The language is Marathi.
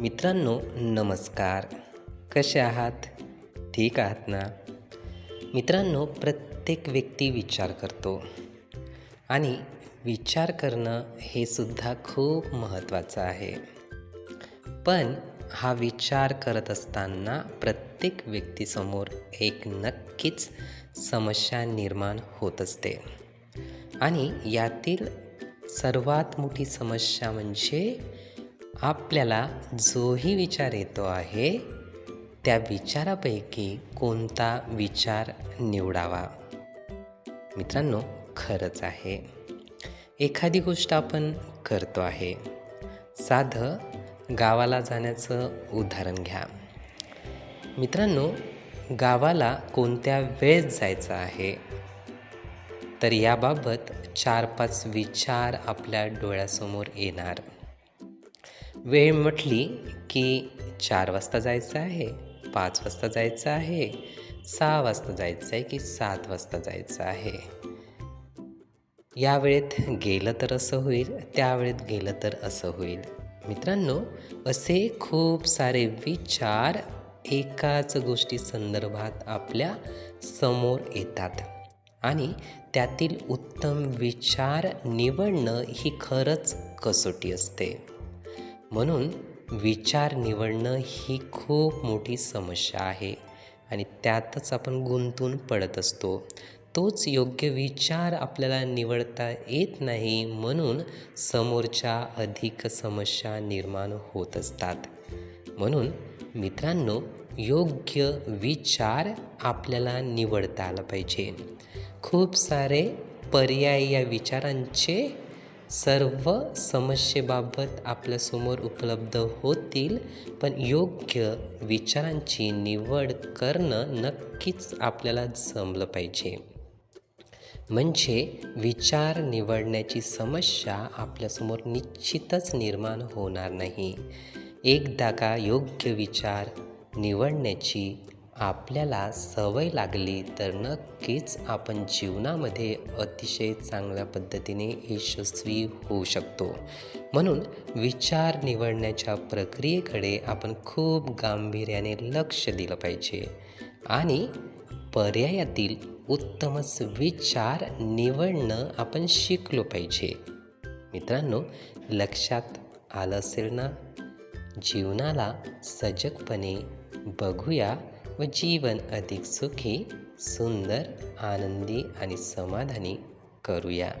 मित्रांनो नमस्कार. कसे आहात? ठीक आहात ना? मित्रांनो प्रत्येक व्यक्ती विचार करतो. आणि विचार करणं हे सुद्धा खूप महत्त्वाचं आहे. पण हा विचार करत असताना प्रत्येक व्यक्तीसमोर एक नक्कीच समस्या निर्माण होत असते. आणि यातील सर्वात मोठी समस्या म्हणजे आपल्याला जोही विचार येतो आहे त्या विचारापैकी कोणता विचार निवडावा? मित्रांनो खरंच आहे. एखादी गोष्ट आपण करतो आहे. साधं गावाला जाण्याचं उदाहरण घ्या. मित्रांनो गावाला कोणत्या वेळेत जायचं आहे? तर याबाबत चार पाच विचार आपल्या डोळ्यासमोर येणार. वेळ म्हटली की चार वाजता जायचं आहे पाच वाजता जायचं आहे सहा वाजता जायचं आहे की सात वाजता जायचं आहे. या वेळेत गेलं तर असं होईल त्या वेळेत गेलं तर असं होईल. मित्रांनो असे खूप सारे विचार एकाच गोष्टी संदर्भात आपल्यासमोर येतात. आणि त्यातील उत्तम विचार निवडणं ही खरंच कसोटी असते. म्हणून विचार निवडणं ही खूप मोठी समस्या आहे आणि त्यातच आपण गुंतून पडत असतो. तोच योग्य विचार आपल्याला निवडता येत नाही म्हणून समोरच्या अधिक समस्या निर्माण होत असतात. म्हणून मित्रांनो योग्य विचार आपल्याला निवडता आला पाहिजे. खूप सारे पर्याय या विचारांचे सर्व समस्येबाबत आपल्यासमोर उपलब्ध होतील पण योग्य विचारांची निवड करणं नक्कीच आपल्याला जमलं पाहिजे. म्हणजे विचार निवडण्याची समस्या आपल्यासमोर निश्चितच निर्माण होणार नाही. एकदा का योग्य विचार निवडण्याची आपल्याला सवय लागली तर नक्कीच आपण जीवनामध्ये अतिशय चांगल्या पद्धतीने यशस्वी होऊ शकतो. म्हणून विचार निवडण्याच्या प्रक्रियेकडे आपण खूप गांभीर्याने लक्ष दिलं पाहिजे. आणि पर्यायातील उत्तमच विचार निवडणं आपण शिकलो पाहिजे. मित्रांनो लक्षात आलं असेल ना? जीवनाला सजगपणे बघूया. व जीवन अधिक सुखी सुंदर आनंदी आणि समाधानी करूया.